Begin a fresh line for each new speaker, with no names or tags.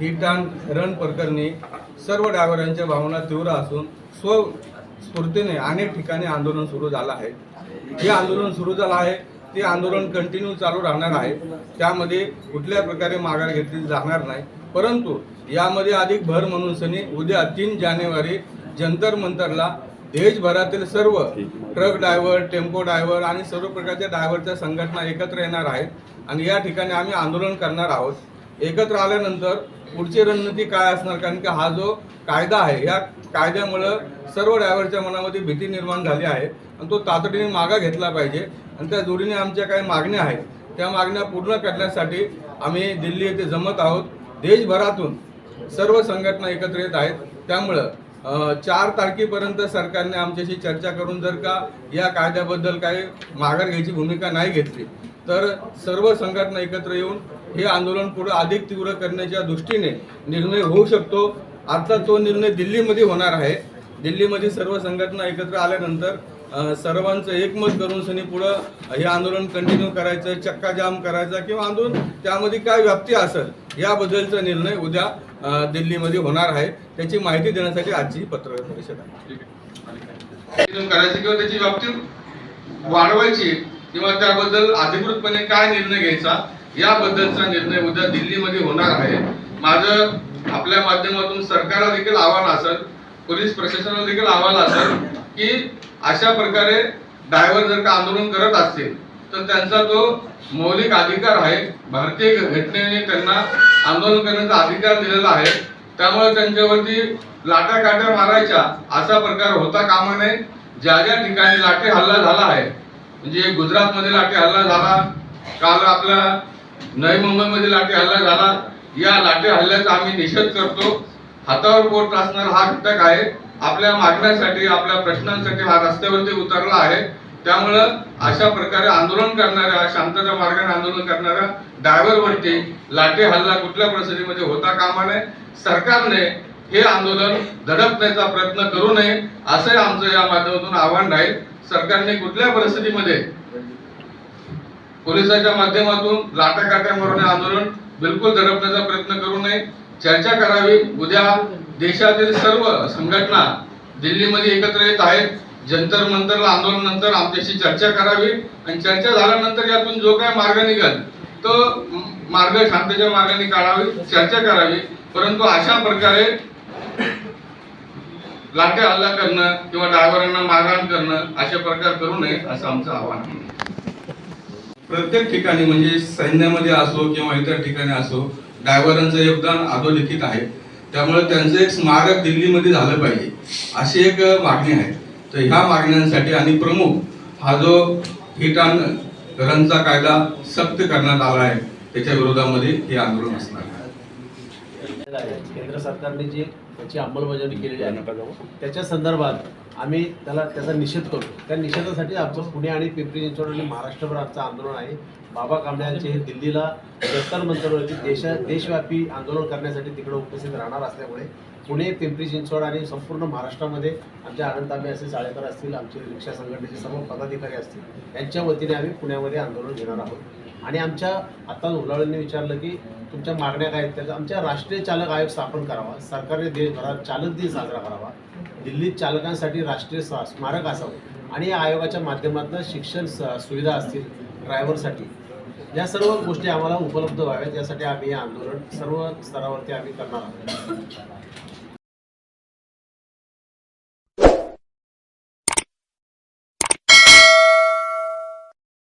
हिटान रण प्रकरणी सर्व ड्रायव्हरांच्या भावना तीव्र असून स्वस्फूर्तीने अनेक ठिकाणी आंदोलन सुरू झालं आहे. जे आंदोलन सुरू झालं आहे ते आंदोलन कंटिन्यू चालू राहणार आहे. त्यामध्ये कुठल्या प्रकारे माघार घेतली जाणार नाही. परंतु यामध्ये अधिक भर म्हणून सनी उद्या तीन जानेवारी जंतर मंतरला देशभरातील सर्व ट्रक ड्रायव्हर टेम्पो ड्रायव्हर आणि सर्व प्रकारच्या ड्रायव्हरच्या संघटना एकत्र येणार आहेत. आणि या ठिकाणी आम्ही आंदोलन करणार आहोत. एकत्र आल्यानंतर पुढची रणनीती काय असणार? कारण की हा जो कायदा आहे या कायद्यामुळं सर्व ड्रायव्हरच्या मनामध्ये भीती निर्माण झाली आहे आणि तो तातडीने मागा घेतला पाहिजे. आणि त्या जोडीने आमच्या काही मागण्या आहेत. त्या मागण्या पूर्ण करण्यासाठी आम्ही दिल्ली येथे जमत आहोत. देशभरातून सर्व संघटना एकत्र येत आहेत. त्यामुळं चार तारखेपर्यंत सरकारने आमच्याशी चर्चा करून जर का या कायद्याबद्दल काही माघार घ्यायची भूमिका नाही घेतली तर सर्व संघटना एकत्र येऊन हे आंदोलन पुढे अधिक तीव्र करण्याच्या दृष्टीने निर्णय होऊ शकतो. आता तो निर्णय दिल्लीमध्ये होणार आहे. दिल्लीमध्ये सर्व संघटना एकत्र आल्यानंतर सर्वांचं एकमत करून सनी पुढं हे आंदोलन कंटिन्यू करायचं चक्का जाम करायचा किंवा आंदोलन त्यामध्ये काय व्याप्ती असेल याबद्दलचा निर्णय उद्या दिल्लीमध्ये होणार आहे. त्याची माहिती देण्यासाठी आजची पत्रकार परिषद आहे. करायची किंवा त्याची व्याप्ती वाढवायची किंवा त्याबद्दल अधिकृतपणे काय निर्णय घ्यायचा याबद्दलचा निर्णय उद्या दिल्लीमध्ये होणार आहे. माझं आपल्या माध्यमातून सरकारला देखील आव्हान असेल पोलीस प्रशासनाला देखील आव्हान असेल की अशा प्रकारे ड्रायव्हर जर का आंदोलन करत असतील तर त्यांचा तो मौलिक अधिकार आहे. भारतीय घटनेने त्यांना आंदोलन करण्याचा अधिकार दिलेला आहे. त्यामुळे त्यांच्यावरती लाटा काट्या मारायच्या असा प्रकार होता कामा नये. ज्या ज्या ठिकाणी लाटे हल्ला झाला आहे म्हणजे गुजरातमध्ये लाटे हल्ला झाला काल आपल्या नवी मुंबईमध्ये लाठी हल्ला झाला या लाटे हल्ल्याचा आम्ही निषेध करतो. हातावर पोट असणारा हा घटक आहे. आपल्या मागण्यासाठी आपल्या प्रश्नांसाठी हा रस्त्यावरती उतरला आहे. त्यामुळं अशा प्रकारे आंदोलन करणाऱ्या शांतता मार्गाने आंदोलन करणाऱ्या ड्रायव्हरवरती लाठी हल्ला कुठल्या परिस्थितीमध्ये होता कामा नये. सरकारने हे आंदोलन दडपण्याचा प्रयत्न करू नये असंही आमचं या माध्यमातून आव्हान राहील. सरकारने कुठल्या परिस्थितीमध्ये पोलिसाच्या माध्यमातून लाटाकाट्या मारून आंदोलन बिलकुल दडपण्याचा प्रयत्न करू नये. चर्चा करावी. उद्या देशातील सर्व संघटना दिल्लीमध्ये एकत्र येत आहेत. जंतर मंतर आंदोलनानंतर आमच्याशी चर्चा करावी आणि चर्चा झाल्यानंतर यातून जो काय मार्ग निघेल तो मार्ग शांततेच्या मार्गाने काढावी चर्चा करावी. परंतु अशा प्रकारे लाटे हल्ला करणं किंवा ड्रायव्हरांना मारहाण करणं असे प्रकार करू नये असं आमचं आव्हान आहे. प्रत्येक ठिकाणी म्हणजे सैन्यामध्ये असो किंवा इतर ठिकाणी असो ड्रायव्हरांचं योगदान अधोलिखित आहे. त्यामुळे त्यांचं एक स्मारक दिल्लीमध्ये झालं पाहिजे अशी एक मागणी आहे. तर ह्या मागण्यांसाठी आणि प्रमुख हा जो हिट घरांचा रनचा कायदा सक्त करण्यात आला आहे त्याच्या विरोधामध्ये हे आंदोलन असणार आहे.
केंद्र सरकारने जी त्याची अंमलबजावणी केलेली आहे त्याच्या संदर्भात आम्ही त्याला त्याचा निषेध करतो. त्या निषेधासाठी आमचं पुणे आणि पिंपरी चिंचवड आणि महाराष्ट्रभर आमचं आंदोलन आहे. बाबा कांबळ्यांचे हे दिल्लीला दत्तर मंतरवरती देश देशव्यापी आंदोलन करण्यासाठी तिकडे उपस्थित राहणार असल्यामुळे पुणे पिंपरी चिंचवड आणि संपूर्ण महाराष्ट्रामध्ये आमच्या आनंद तांबे असे चाळेकर असतील आमचे रिक्षा संघटनेचे सर्व पदाधिकारी असतील यांच्या वतीने आम्ही पुण्यामध्ये आंदोलन घेणार आहोत. आणि आमच्या आता उलाळींनी विचारलं की तुमच्या मागण्या काय आहेत त्याच्या आमच्या राष्ट्रीय चालक आयोग स्थापन करावा. सरकारने देशभरात चालक दिन साजरा करावा. दिल्लीत चालकांसाठी राष्ट्रीय स्मारक असावं. आणि या आयोगाच्या माध्यमातून शिक्षण स- सुविधा असतील ड्रायव्हरसाठी. या सर्व गोष्टी आम्हाला उपलब्ध व्हाव्यात. यासाठी आम्ही हे आंदोलन सर्व स्तरावरती आम्ही करणार आहोत.